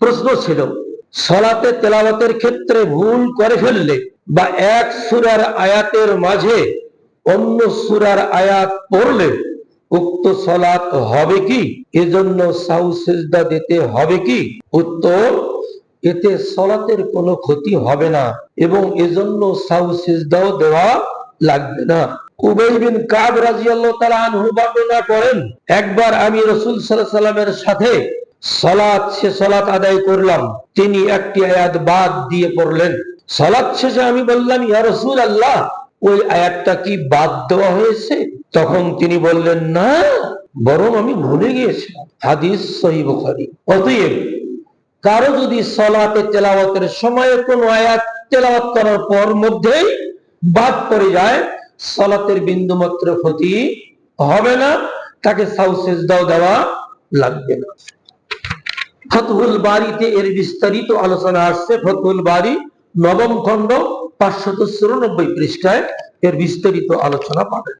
প্রশ্ন ছিল, সলাতে তেলাওয়াতের ক্ষেত্রে ভুল করে ফেললে বা এক সুরার আয়াতের মাঝে অন্য সুরার আয়াত পড়লে উক্ত সলাত হবে কি? এজন্য সাউ সেজদা দিতে হবে কি? উত্তর, এতে সলাতের কোনো ক্ষতি হবে না এবং এজন্য সাউ সেজদাও দেওয়া লাগবে না। উবাই কাব রাদিয়াল্লাহু তাআলা আনহু বর্ণনা করেন, একবার আমি রাসূল সাল্লাল্লাহু সাল্লামের সাথে সালাত সে সালাত আদায় করলাম। তিনি একটি আয়াত বাদ দিয়ে পড়লেন। সালাত শেষে আমি বললাম, ইয়া রাসূলুল্লাহ, ওই আয়াতটা কি বাদ দেওয়া হয়েছে? তখন তিনি বললেন, না, বরং আমি ভুলে গিয়েছিলাম। হাদিস সহিহ বুখারী। অতএব কারও যদি সলাতে তেলাওয়াতের সময়ে কোনো আয়াত তেলাওয়াত করার পর মধ্যেই বাদ পড়ে যায়, সলাতের বিন্দুমাত্র ক্ষতি হবে না, তাকে সাউসেজদাও দেওয়া লাগবে না। ফতহুল বাড়িতে এর বিস্তারিত আলোচনা আসছে। ফতুল বাড়ি নবম খণ্ড পাঁচশত চুরানব্বই পৃষ্ঠায় এর বিস্তারিত আলোচনা পাবেন।